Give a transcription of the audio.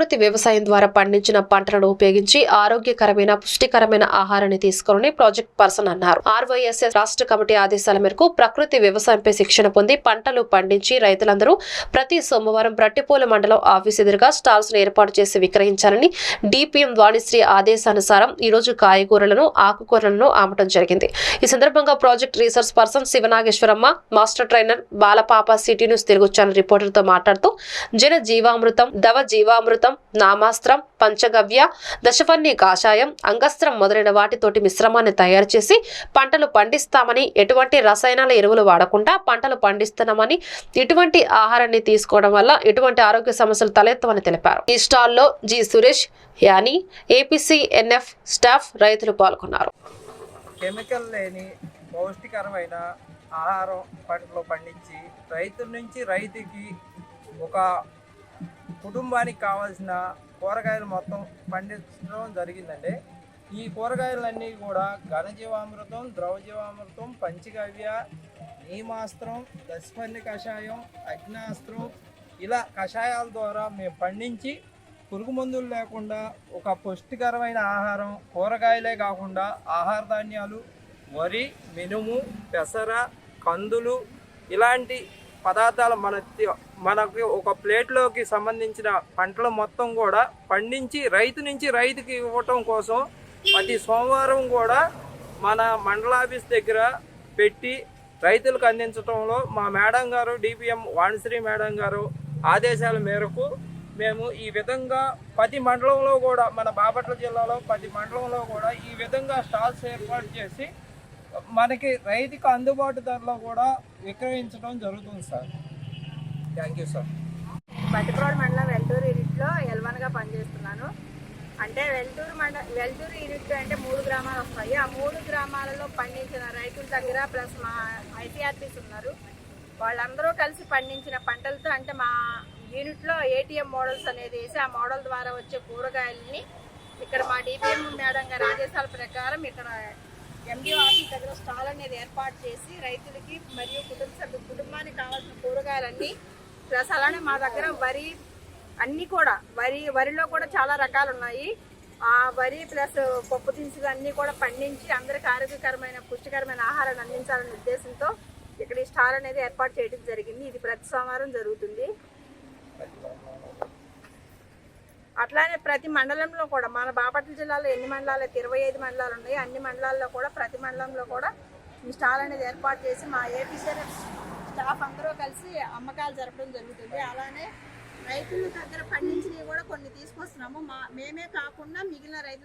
ప్రకృతి వ్యవసాయం ద్వారా పండించిన పంటలను ఉపయోగించి ఆరోగ్యకరమైన పుష్టికరమైన ఆహారాన్ని తీసుకోవాలని ప్రాజెక్ట్ పర్సన్ అన్నారు. ఆర్వైఎస్ఎస్ రాష్ట్ర కమిటీ ఆదేశాల మేరకు ప్రకృతి వ్యవసాయంపై శిక్షణ పొంది పంటలు పండించి రైతులందరూ ప్రతి సోమవారం ప్రట్టిపూల మండలం ఆఫీస్ ఎదురుగా స్టాల్స్ను ఏర్పాటు చేసి విక్రయించాలని డిపిఎం వాణిశ్రీ ఆదేశానుసారం ఈ రోజు కాయగూరలను ఆకుకూరలను ఆమటం జరిగింది. ఈ సందర్భంగా project research person Sivanageswaramma master trainer Balapapa city news తిరుగుచ్చాన రిపోర్టర్తో మాట్లాడుతూ జన జీవామృతం దవ జీవామృతం నామాస్త్రం పంచగవ్య దశఫన్ని కాషాయం అంగస్త్రం మొదలైన వాటితోటి మిశ్రమాన్ని తయారు చేసి పంటలు పండిస్తామని ఎటువంటి రసాయనాల ఎరువులు వాడకుండా పంటలు పండిస్తున్నామని ఇటువంటి ఆహారాన్ని తీసుకోవడం వల్ల ఎటువంటి ఆరోగ్య సమస్యలు తలెత్తవని తెలిపారు. ఈ స్టాల్లో జి సురేష్ యాని ఏపీసీ ఎన్ఎఫ్ స్టాఫ్ రైతులు పాల్గొన్నారు. కెమికల్ లేని పౌష్టికరమైన ఆహారం పంటలు పండించి రైతు నుంచి రైతుకి ఒక కుటుంబానికి కావాల్సిన కూరగాయలు మొత్తం పండించడం జరిగిందండి. ఈ కూరగాయలన్నీ కూడా ఘనజీవామృతం ద్రవజీవామృతం పంచగవ్య నీమాస్త్రం దశపల్లి కషాయం అగ్నాస్త్రం ఇలా కషాయాల ద్వారా మేము పండించి పురుగు మందులు లేకుండా ఒక పుష్టికరమైన ఆహారం కూరగాయలే కాకుండా ఆహార ధాన్యాలు వరి మినుము పెసర కందులు ఇలాంటి పదార్థాలు మన తి- మనకి ఒక ప్లేట్లోకి సంబంధించిన పంటలు మొత్తం కూడా పండించి రైతు నుంచి రైతుకి ఇవ్వటం కోసం ప్రతి సోమవారం కూడా మన మండలాఫీస్ దగ్గర పెట్టి రైతులకు అందించడంలో మా మేడం గారు డిపిఎం వాణిశ్రీ మేడం గారు ఆదేశాల మేరకు మేము ఈ విధంగా ప్రతి మండలంలో కూడా మన బాపట్ల జిల్లాలో ప్రతి మండలంలో కూడా ఈ విధంగా స్టాల్స్ ఏర్పాటు చేసి మనకి రైతుకు అందుబాటు ధరలో కూడా విక్రయించడం జరుగుతుంది సార్. థ్యాంక్ యూ సార్ పట్టిప్రోడ్ మండలం వెల్టూరు యూనిట్లో ఎల్వన్గా పనిచేస్తున్నాను. అంటే వెల్టూరు మండ వెల్టూరు యూనిట్ అంటే మూడు గ్రామాలు వస్తాయి. ఆ మూడు గ్రామాలలో పండించిన రైతుల దగ్గర ప్లస్ మా ఐటీఆర్పీస్ ఉన్నారు. వాళ్ళందరూ కలిసి పండించిన పంటలతో అంటే మా యూనిట్లో ఏటీఎం మోడల్స్ అనేది వేసి ఆ మోడల్ ద్వారా వచ్చే కూరగాయలని ఇక్కడ మా డిపిఎం మేడం గారి ఆదేశాల ప్రకారం ఇక్కడ ఎండి ఆఫీస్ దగ్గర స్టాల్ అనేది ఏర్పాటు చేసి రైతులకి మరియు కుటుంబ సభ్యు కుటుంబానికి కావాల్సిన కూరగాయలన్నీ ప్లస్ అలానే మా దగ్గర వరి అన్నీ కూడా వరి వరిలో కూడా చాలా రకాలు ఉన్నాయి. ఆ వరి ప్లస్ పప్పు దినుసులు అన్నీ కూడా పండించి అందరికి ఆరోగ్యకరమైన పుష్టికరమైన ఆహారాన్ని అందించాలనే ఉద్దేశంతో ఇక్కడ ఈ స్టాల్ అనేది ఏర్పాటు చేయడం జరిగింది. ఇది ప్రతి సోమవారం జరుగుతుంది. అట్లానే ప్రతి మండలంలో కూడా మన బాపట్ల జిల్లాలో ఎన్ని మండలాలు ఇరవై ఐదు మండలాలు ఉన్నాయి అన్ని మండలాల్లో కూడా ప్రతి మండలంలో కూడా ఈ స్టాల్ అనేది ఏర్పాటు చేసి మా ఏపీసీఆర్ స్టాఫ్ అందరూ కలిసి అమ్మకాలు జరపడం జరుగుతుంది. అలానే రైతుల దగ్గర పండించినవి కూడా కొన్ని తీసుకొస్తున్నాము. మా మేమే కాకుండా మిగిలిన రైతులు